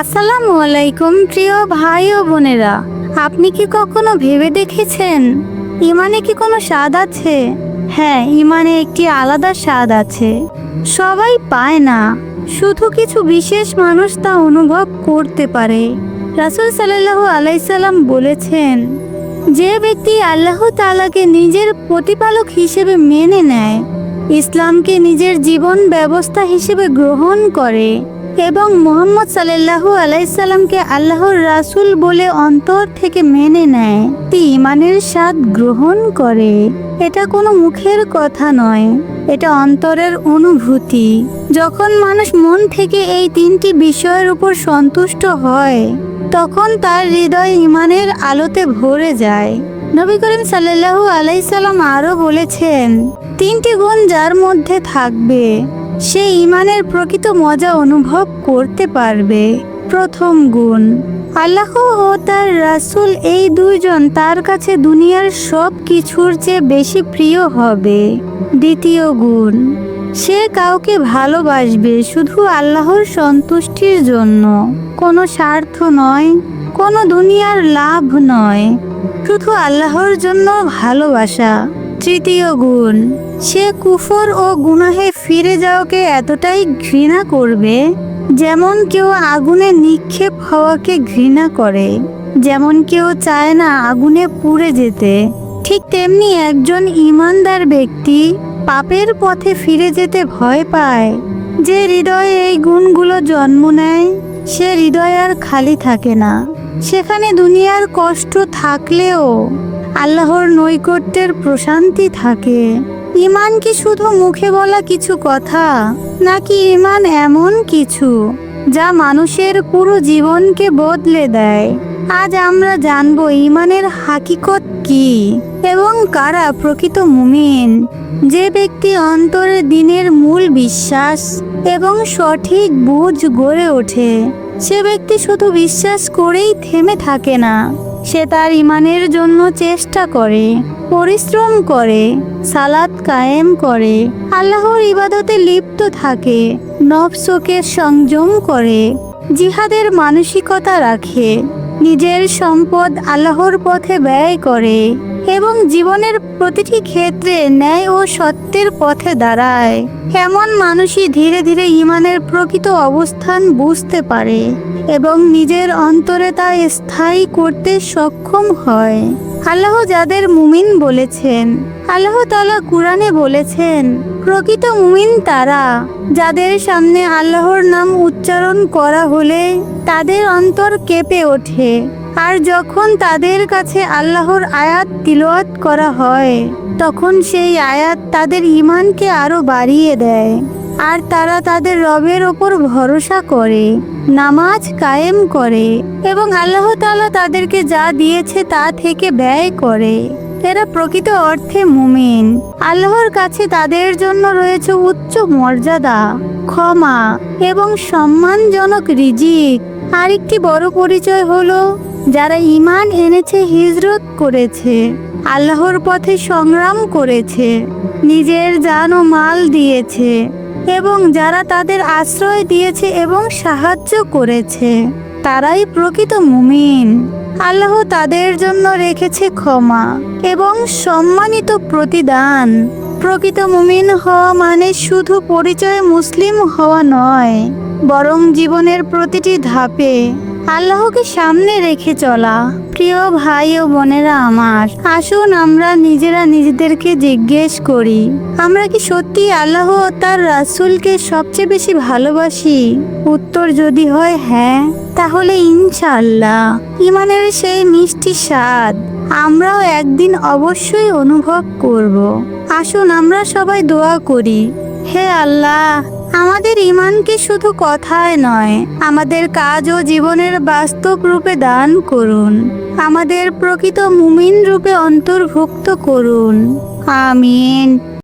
আসসালামু আলাইকুম প্রিয় ভাই ও বোনেরা। আপনি কি কখনো ভেবে দেখেছেন ইমানে কি কোনো স্বাদ আছে? হ্যাঁ ইমানে একটি আলাদা স্বাদ আছে। সবাই পায় না। শুধু কিছু বিশেষ মানুষ তা অনুভব করতে পারে। রাসুল সাল্লাল্লাহু আলাইসাল্লাম বলেছেন, যে ব্যক্তি আল্লাহ তাআলাকে নিজের প্রতিপালক হিসেবে মেনে নেয়, ইসলামকে নিজের জীবন ব্যবস্থা হিসেবে গ্রহণ করে। এবং মোহাম্মদ সাল্লাল্লাহু আলাইসাল্লামকে আল্লাহর রাসূল বলে অন্তর থেকে মেনে নেয়। ইমানের স্বাদ গ্রহণ করে। এটা কোনো মুখের কথা নয়। এটা অন্তরের অনুভূতি। যখন মানুষ মন থেকে এই তিনটি বিষয়ের উপর সন্তুষ্ট হয়, তখন তার হৃদয় ইমানের আলোতে ভরে যায়। নবী করিম সাল্লাল্লাহু আলাইসাল্লাম আরও বলেছেন, তিনটি গুণ যার মধ্যে থাকবে। সে ইমানের প্রকৃত মজা অনুভব করতে পারবে। প্রথম গুণ, আল্লাহ ও তার রাসূল এই দুইজন তার কাছে দুনিয়ার সব কিছুর চেয়ে বেশি প্রিয় হবে। দ্বিতীয় গুণ, সে কাউকে ভালোবাসবে শুধু আল্লাহর সন্তুষ্টির জন্য। কোনো স্বার্থ নয়, কোনো দুনিয়ার লাভ নয়, শুধু আল্লাহর জন্য ভালোবাসা। তৃতীয় গুণ, সে কুফর ও গুনাহে ফিরে যাওয়াকে এতটাই ঘৃণা করবে, যেমন কেউ আগুনে নিক্ষেপ হওয়াকে ঘৃণা করে, যেমন কেউ চায় না আগুনে পুড়ে যেতে। ঠিক তেমনি একজন ইমানদার ব্যক্তি পাপের পথে ফিরে যেতে ভয় পায়, যে হৃদয়ে এই গুণগুলো জন্ম নেয়, সে হৃদয় আর খালি থাকে না। সেখানে দুনিয়ার কষ্ট থাকলেও আল্লাহর নৈকট্যের প্রশান্তি থাকে। ইমান কি শুধু মুখে বলা কিছু কথা, নাকি ইমান এমন কিছু যা মানুষের পুরো জীবনকে বদলে দেয়? আজ আমরা জানব ইমানের হাকিকত কি এবং কারা প্রকৃত মুমিন? যে ব্যক্তি অন্তরে দিনের মূল বিশ্বাস এবং সঠিক বুঝ গড়ে ওঠে। সে ব্যক্তি শুধু বিশ্বাস করেই থেমে থাকে না। সে তার ইমানের জন্য চেষ্টা করে, পরিশ্রম করে সালাদ কায়েম করে, আল্লাহর ইবাদতে লিপ্ত থাকে নফসকে সংযম করে, জিহাদের মানসিকতা রাখে, নিজের সম্পদ আল্লাহর পথে ব্যয় করে। এবং জীবনের প্রতিটি ক্ষেত্রে ন্যায় ও সত্যের পথে দাঁড়ায়। এমন মানুষই ধীরে ধীরে ইমানের প্রকৃত অবস্থান বুঝতে পারে এবং নিজের অন্তরে তা স্থায়ী করতে সক্ষম হয়। আল্লাহ যাদের মুমিন বলেছেন, আল্লাহ তাআলা কুরআনে বলেছেন, প্রকৃত মুমিন তারা, যাদের সামনে আল্লাহর নাম উচ্চারণ করা হলে তাদের অন্তর কেঁপে ওঠে। আর যখন তাদের কাছে আল্লাহর আয়াত তিলওয়াত করা হয়, তখন সেই আয়াত তাদের ইমানকে আরও বাড়িয়ে দেয়। আর তারা তাদের রবের ওপর ভরসা করে, নামাজ কায়েম করে এবং আল্লাহ তালা তাদেরকে যা দিয়েছে তা থেকে ব্যয় করে। এরা প্রকৃত অর্থে মুমিন। আল্লাহর কাছে তাদের জন্য রয়েছে উচ্চ মর্যাদা, ক্ষমা এবং সম্মানজনক রিজিক। আরেকটি বড় পরিচয় হলো যারা ইমান এনেছে, হিজরত করেছে, আল্লাহর পথে সংগ্রাম করেছে, নিজের জান ও মাল দিয়েছে এবং যারা তাদের আশ্রয় দিয়েছে এবং সাহায্য করেছে, তারাই প্রকৃত মুমিন। আল্লাহ তাদের জন্য রেখেছে ক্ষমা এবং সম্মানিত প্রতিদান। প্রকৃত মুমিন হওয়া মানে শুধু পরিচয় মুসলিম হওয়া নয়, বরং জীবনের প্রতিটি ধাপে আল্লাহকে সামনে রেখে চলা। প্রিয় ভাই ও বোনেরা আমার, আসুন আমরা নিজেরা নিজেদেরকে জিজ্ঞেস করি, আমরা কি সত্যি আল্লাহ ও তার রাসূলকে সবচেয়ে বেশি ভালোবাসি? উত্তর যদি হয় হ্যাঁ তাহলে ইনশাল্লাহ ইমানের সেই মিষ্টি স্বাদ আমরাও একদিন অবশ্যই অনুভব করব। আসুন আমরা সবাই দোয়া করি, হে আল্লাহ আমাদের ইমানকে শুধু কথায় নয়, আমাদের কাজ ও জীবনের বাস্তব রূপে দান করুন। আমাদের প্রকৃত মুমিন রূপে অন্তর্ভুক্ত করুন। আমিন।